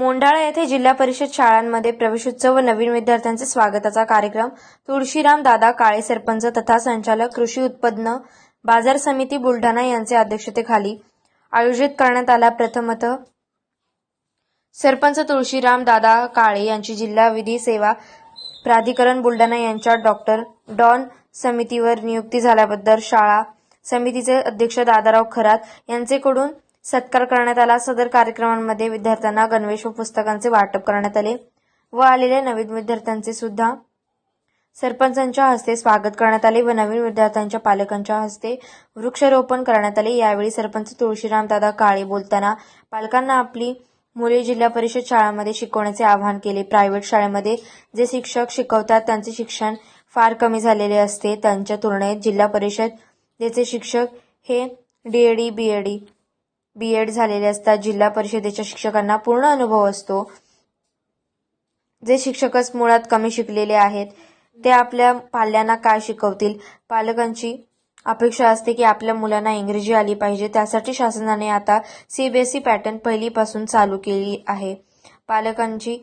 मोंढाळा येथे जिल्हा परिषद शाळांमध्ये प्रवेशोत्सव व नवीन विद्यार्थ्यांचे स्वागताचा कार्यक्रम तुळशीराम दादा काळे सरपंच तथा संचालक कृषी उत्पन्न बाजार समिती बुलढाणा यांचे अध्यक्षतेखाली आयोजित करण्यात आला प्रथमत. सरपंच तुळशीराम दादा काळे यांची जिल्हा विधी सेवा प्राधिकरण बुलढाणा यांच्या डॉक्टर डॉन समितीवर नियुक्ती झाल्याबद्दल शाळा समितीचे अध्यक्ष दादाराव खरात यांचेकडून सत्कार करण्यात आला. सदर कार्यक्रमांमध्ये विद्यार्थ्यांना गणवेश व पुस्तकांचे वाटप करण्यात आले व आलेल्या नवीन विद्यार्थ्यांचे सुद्धा सरपंचांच्या हस्ते स्वागत करण्यात आले व नवीन विद्यार्थ्यांच्या पालकांच्या हस्ते वृक्षारोपण करण्यात आले. यावेळी सरपंच तुळशीराम दादा काळे बोलताना पालकांना आपली मुले जिल्हा परिषद शाळांमध्ये शिकवण्याचे आवाहन केले. प्रायव्हेट शाळेमध्ये जे शिक्षक शिकवतात त्यांचे शिक्षण फार कमी झालेले असते. त्यांच्या तुलनेत जिल्हा परिषद याचे शिक्षक हे डीएडी बीएडी बी एड झालेले असतात जिल्हा परिषदेच्या शिक्षकांना पूर्ण अनुभव असतो. जे शिक्षकच मुळात कमी शिकलेले आहेत ते आपल्या पाल्यांना काय शिकवतील? पालकांची अपेक्षा असते की आपल्या मुलांना इंग्रजी आली पाहिजे. त्यासाठी शासनाने आता सीबीएसई पॅटर्न पहिलीपासून चालू केली आहे. पालकांची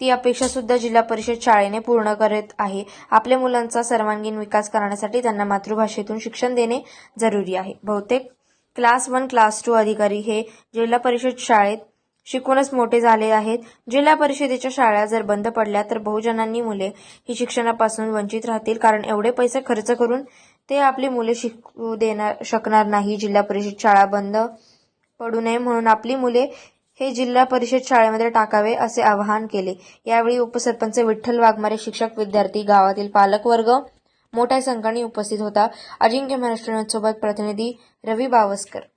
ती अपेक्षा सुद्धा जिल्हा परिषद शाळेने पूर्ण करत आहे. आपल्या मुलांचा सर्वांगीण विकास करण्यासाठी त्यांना मातृभाषेतून शिक्षण देणे जरुरी आहे. बहुतेक क्लास वन क्लास टू अधिकारी हे जिल्हा परिषद शाळेत शिकूनच मोठे झाले आहेत. जिल्हा परिषदेच्या शाळा जर बंद पडल्या तर बहुजनांनी मुले ही शिक्षणापासून वंचित राहतील कारण एवढे पैसे खर्च करून ते आपली मुले शिकू देणार शकणार नाही. जिल्हा परिषद शाळा बंद पडू नये म्हणून आपली मुले हे जिल्हा परिषद शाळेमध्ये टाकावे असे आवाहन केले. यावेळी उपसरपंच विठ्ठल वाघमारे शिक्षक विद्यार्थी गावातील पालकवर्ग मोठ्या संख्येने उपस्थित होता. अजिंक्य महाराष्ट्र सोबत प्रतिनिधी रवी बावस्कर.